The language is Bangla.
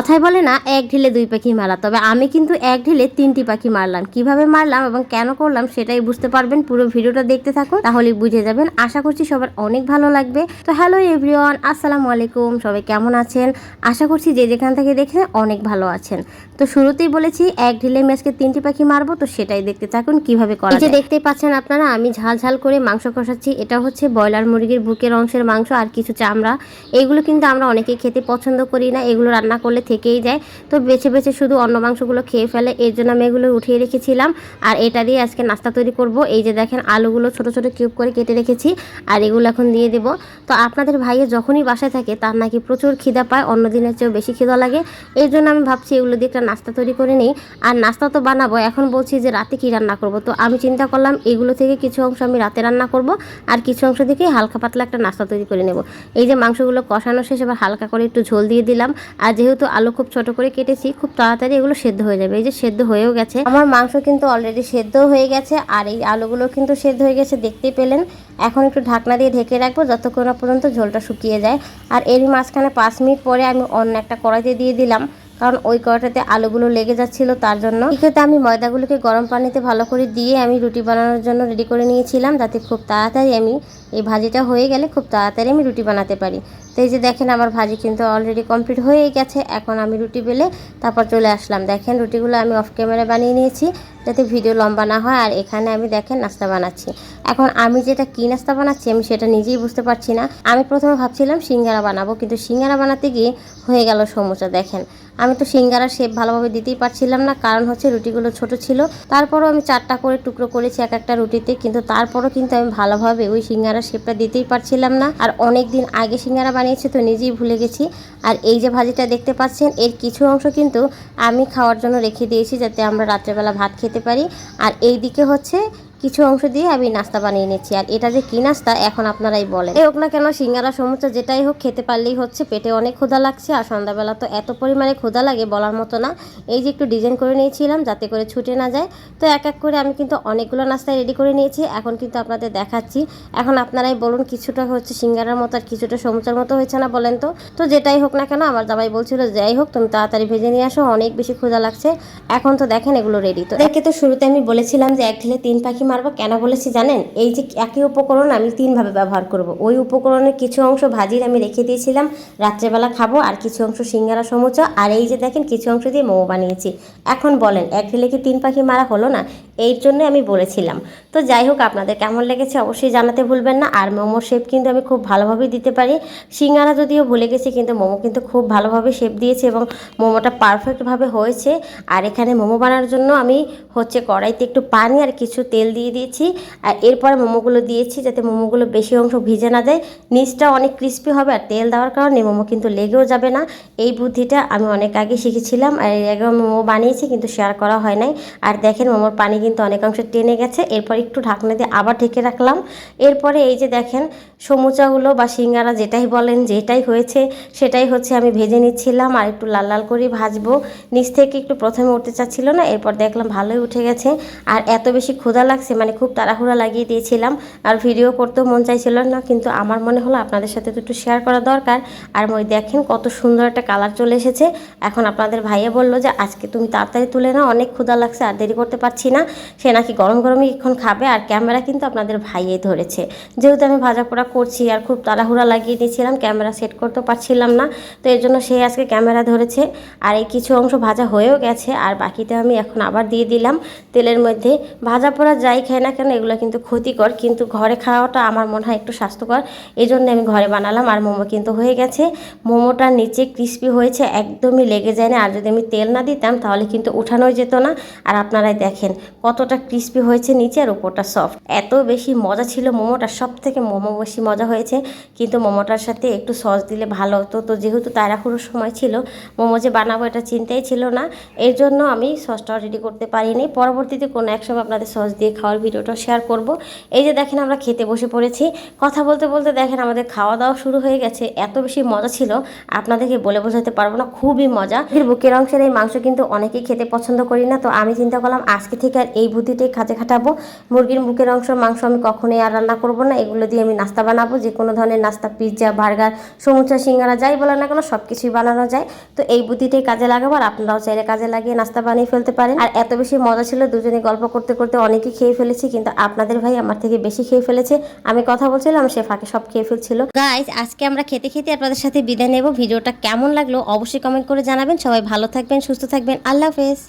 কথায় বলে না এক ঢিলে দুই পাখি মারা তবে আমি কিন্তু এক ঢিলে তিনটি পাখি মারলাম। কীভাবে মারলাম এবং কেন করলাম সেটাই বুঝতে পারবেন। পুরো ভিডিওটা দেখতে থাকুন তাহলে বুঝে যাবেন। আশা করছি সবার অনেক ভালো লাগবে। তো হ্যালো এভরিওয়ান আসসালামু আলাইকুম। সবাই কেমন আছেন? আশা করছি যে যেখান থেকে দেখে অনেক ভালো আছেন। তো শুরুতেই বলেছি এক ঢিলে আমি আজকে তিনটি পাখি মারবো। তো সেটাই দেখতে থাকুন কীভাবে করা যে দেখতেই পাচ্ছেন আপনারা আমি ঝাল ঝাল করে মাংস কষাচ্ছি। এটা হচ্ছে ব্রয়লার মুরগির বুকের অংশের মাংস আর কিছু চামড়া। এগুলো কিন্তু আমরা অনেকেই খেতে পছন্দ করি না। এগুলো রান্না করলে থেকেই যায়। তো বেছে বেছে শুধু অন্য মাংসগুলো খেয়ে ফেলে, এর জন্য আমি এগুলো উঠিয়ে রেখেছিলাম। আর এটা দিয়ে আজকে নাস্তা তৈরি করব। এই যে দেখেন, আলুগুলো ছোট ছোট কিউব করে কেটে রেখেছি, আর এগুলো এখন দিয়ে দেব। তো আপনাদের ভাইয়ে যখনই বাসায় থাকে, তার নাকি প্রচুর খিদা পায়, অন্য দিনের চেয়েও বেশি খিদা লাগে। এর জন্য আমি ভাবছি এগুলো দিয়ে একটা নাস্তা তৈরি করে নিই। আর নাস্তা তো বানাবো, এখন বলছি যে রাতে কি রান্না করব? তো আমি চিন্তা করলাম, এগুলো থেকে কিছু অংশ আমি রাতে রান্না করব, আর কিছু অংশ থেকে হালকা পাতলা একটা নাস্তা তৈরি করে নেব। এই যে মাংসগুলো কষানো শেষ, এবার হালকা করে একটু ঝোল দিয়ে দিলাম। আর যেহেতু আলু খুব ছোট করে কেটেছি, খুব তাড়াতাড়ি এগুলো সেদ্ধ হয়ে যাবে। এই যে সেদ্ধ হয়েও গেছে। আমার মাংস কিন্তু অলরেডি সেদ্ধ হয়ে গেছে, আর এই আলুগুলো কিন্তু সেদ্ধ হয়ে গেছে, দেখতেই পেলেন। এখন একটু ঢাকনা দিয়ে ঢেকে রাখব, যতক্ষণ না পর্যন্ত ঝোলটা শুকিয়ে যায়। আর এরই মাঝখানে পাঁচ মিনিট পরে আমি অন্য একটা কড়াইতে দিয়ে দিলাম, কারণ ওই কড়াইটাতে আলুগুলো লেগে যাচ্ছিল তার জন্য। এক্ষেত্রে আমি ময়দাগুলোকে গরম পানিতে ভালো করে দিয়ে আমি রুটি বানানোর জন্য রেডি করে নিয়েছিলাম, যাতে খুব তাড়াতাড়ি আমি এই ভাজিটা হয়ে গেলে খুব তাড়াতাড়ি আমি রুটি বানাতে পারি। তো এই যে দেখেন আমার ভাজি কিন্তু অলরেডি কমপ্লিট হয়ে গেছে। এখন আমি রুটি বেলে তারপর চলে আসলাম। দেখেন রুটিগুলো আমি অফ ক্যামেরা বানিয়ে নিয়েছি। যাতে ভিডিও লম্বা না হয়, আর এখানে আমি দেখেন নাস্তা বানাচ্ছি। এখন আমি যেটা কী নাস্তা বানাচ্ছি আমি সেটা নিজেই বুঝতে পারছি না। আমি প্রথমে ভাবছিলাম সিঙ্গারা বানাবো, কিন্তু সিঙ্গারা বানাতে গিয়ে হয়ে গেল সমোসা, দেখেন। আমি তো সিঙ্গারার শেপ ভালোভাবে দিতেই পারছিলাম না, কারণ হচ্ছে রুটিগুলো ছোট ছিল। তারপরও আমি চারটা করে টুকরো করেছি এক একটা রুটিতে, কিন্তু তারপরও কিন্তু আমি ভালোভাবে ওই সিঙ্গারার শেপটা দিতেই পারছিলাম না। আর অনেক দিন আগে সিঙ্গারা বানিয়েছি তো নিজেই ভুলে গেছি। আর এই যে ভাজিটা দেখতে পাচ্ছেন, এর কিছু অংশ কিন্তু আমি খাওয়ার জন্য রেখে দিয়েছি, যাতে আমরা রাত্রেবেলা ভাত খেতে পারি। আর এই দিকে হচ্ছে কিছু অংশ দিয়ে আমি নাস্তা বানিয়ে নিচ্ছি। আর এটা যে কি নাস্তা, এখন আপনারাই বলেন। এই হোক না কেন, সিঙ্গারা সমুচা যেটাই হোক, খেতে পারলেই হচ্ছে। পেটে অনেক ক্ষুধা লাগছে আর সন্ধ্যাবেলা তো এত পরিমাণে ক্ষুধা লাগে বলার মতো না। এই যে একটু ডিজাইন করে নিয়েছিলাম, যাতে করে ছুটে না যায়। তো এক এক করে আমি কিন্তু অনেকগুলো নাস্তা রেডি করে নিয়েছি। এখন কিন্তু আপনাদের দেখাচ্ছি। এখন আপনারাই বলুন, কিছুটা হচ্ছে সিঙ্গারার মতো আর কিছুটা সমুচার মতো হয়েছে না বলেন তো? তো যেটাই হোক না কেন, আমার জামাই বলছিল, যাই হোক, তুমি তাড়াতাড়ি ভেজে নিয়ে আসো, অনেক বেশি ক্ষুধা লাগছে। এখন তো দেখেন এগুলো রেডি তো দেখে তো শুরুতে আমি বলেছিলাম যে এক ঢিলে তিন পাখি মারবো কেন বলেছি জানেন? এই যে একই উপকরণ আমি তিনভাবে ব্যবহার করব। ওই উপকরণের কিছু অংশ ভাজির আমি রেখে দিয়েছিলাম, রাত্রেবেলা খাব, আর কিছু অংশ সিঙ্গারা, সমুচা, আর এই যে দেখেন কিছু অংশ দিয়ে মোমো বানিয়েছি। এখন বলেন, এক ঢেলে কি তিন পাখি মারা হলো না? এই জন্য আমি বলেছিলাম। তো যাই হোক, আপনাদের কেমন লেগেছে অবশ্যই জানাতে ভুলবেন না। আর মোমোর শেপ কিন্তু আমি খুব ভালোভাবে দিতে পারি। সিঙ্গারা যদিও ভুলে গেছি, কিন্তু মোমো কিন্তু খুব ভালোভাবে শেপ দিয়েছে এবং মোমোটা পারফেক্টভাবে হয়েছে। আর এখানে মোমো বানানোর জন্য আমি হচ্ছে কড়াইতে একটু পানি আর কিছু তেল দিয়ে দিয়েছি। আর এরপরে মোমোগুলো দিয়েছি যাতে মোমোগুলো বেশি অংশ ভিজে না দেয় নিচটা অনেক ক্রিস্পি হবে আর তেল দেওয়ার কারণে মোমো কিন্তু লেগেও যাবে না। এই বুদ্ধিটা আমি অনেক আগে শিখেছিলাম। আর এর আগে মোমো বানিয়েছি, কিন্তু শেয়ার করা হয় নাই। আর দেখেন, মোমোর পানি কিন্তু অনেকাংশে টেনে গেছে। এরপর একটু ঢাকনা দিয়ে আবার ঢেকে রাখলাম। এরপরে এই যে দেখেন, সমুচাগুলো বা সিঙ্গারা যেটাই বলেন, যেটাই হয়েছে, সেটাই হচ্ছে আমি ভেজে নিচ্ছিলাম আর একটু লাল লাল করে ভাজবো। নিচ থেকে একটু প্রথমে উঠতে চাচ্ছিল না, এরপর দেখলাম ভালোই উঠে গেছে। আর এত বেশি ক্ষুধা লাগছে মানে খুব তাড়াহুড়া লাগিয়ে দিয়েছিলাম। আর ভিডিও করতেও মন চাইছিল না, কিন্তু আমার মনে হলো আপনাদের সাথে তো একটু শেয়ার করা দরকার। আর মই দেখেন কত সুন্দর একটা কালার চলে এসেছে। এখন আপনাদের ভাইয়া বলল যে, আজকে তুমি তাড়াতাড়ি তুলে নাও, অনেক ক্ষুধা লাগছে, আর দেরি করতে পারছি না। সে নাকি গরম গরমই এখন খাবে আর ক্যামেরা কিন্তু আপনাদের ভাইয়ে ধরেছে। যেহেতু আমি ভাজা পোড়া করছি আর খুব তাড়াহুড়া লাগিয়ে দিয়েছিলাম, ক্যামেরা সেট করতে পারছিলাম না, তো এর জন্য সে আজকে ক্যামেরা ধরেছে আর এই কিছু অংশ ভাজা হয়েও গেছে আর বাকিটা আমি এখন আবার দিয়ে দিলাম। তেলের মধ্যে ভাজা পোড়া যাই খাই না কেন এগুলো কিন্তু ক্ষতিকর, কিন্তু ঘরে খাওয়াটা আমার মনে হয় একটু স্বাস্থ্যকর। এই জন্য আমি ঘরে বানালাম আর মোমো কিন্তু হয়ে গেছে। মোমোটার নিচে ক্রিস্পি হয়েছে, একদমই লেগে যায় না। আর যদি আমি তেল না দিতাম তাহলে কিন্তু উঠানোই যেত না। আর আপনারাই দেখেন কতটা ক্রিস্পি হয়েছে নিচে আর উপরটা সফট এত বেশি মজা ছিল মোমোটা সব থেকে মোমো বেশি মজা হয়েছে। কিন্তু মোমোটার সাথে একটু সস দিলে ভালো হতো। তো যেহেতু তাড়াহুড়োর সময় ছিল, মোমো যে বানাবো এটা চিন্তাই ছিল না। এর জন্য আমি সসটা রেডি করতে পারিনি। পরবর্তীতে কোনো এক সময় আপনাদের সস দিয়ে খাওয়ার ভিডিওটা শেয়ার করব। এই যে দেখেন আমরা খেতে বসে পড়েছি। কথা বলতে বলতে দেখেন আমাদের খাওয়া দাওয়া শুরু হয়ে গেছে। এত বেশি মজা ছিল, আপনাদেরকে বলে বোঝাতে পারব না। খুবই মজা। বুকের অংশের এই মাংস কিন্তু অনেকেই খেতে পছন্দ করি না। তো আমি চিন্তা করলাম আজকে থেকে আর এই বুদ্ধিটাই কাজে খাটাবো। মুরগির মুখের অংশ, মাংস আমি কখনোই আর রান্না করব না। এগুলো দিয়ে আমি নাস্তা বানাবো। যে কোনো ধরনের নাস্তা, পিৎজা, বার্গার, সমুচা, সিঙ্গারা, যাই বলে না কেন সব কিছুই বানানো যায়। তো এই বুদ্ধিটাই কাজে লাগাবো আর আপনারাও চাইলে কাজে লাগিয়ে নাস্তা বানিয়ে ফেলতে পারেন। আর এত বেশি মজা ছিল দুজনে গল্প করতে করতে অনেকেই খেয়ে ফেলেছি, কিন্তু আপনাদের ভাই আমার থেকে বেশি খেয়ে ফেলেছে। আমি কথা বলছিলাম, সে ফাঁকে সব খেয়ে ফেলছিল। গাইজ আজকে আমরা খেতে খেতে আপনাদের সাথে বিদায় নেব। ভিডিওটা কেমন লাগল অবশ্যই কমেন্ট করে জানাবেন। সবাই ভালো থাকবেন, সুস্থ থাকবেন। আল্লাহ হাফেজ।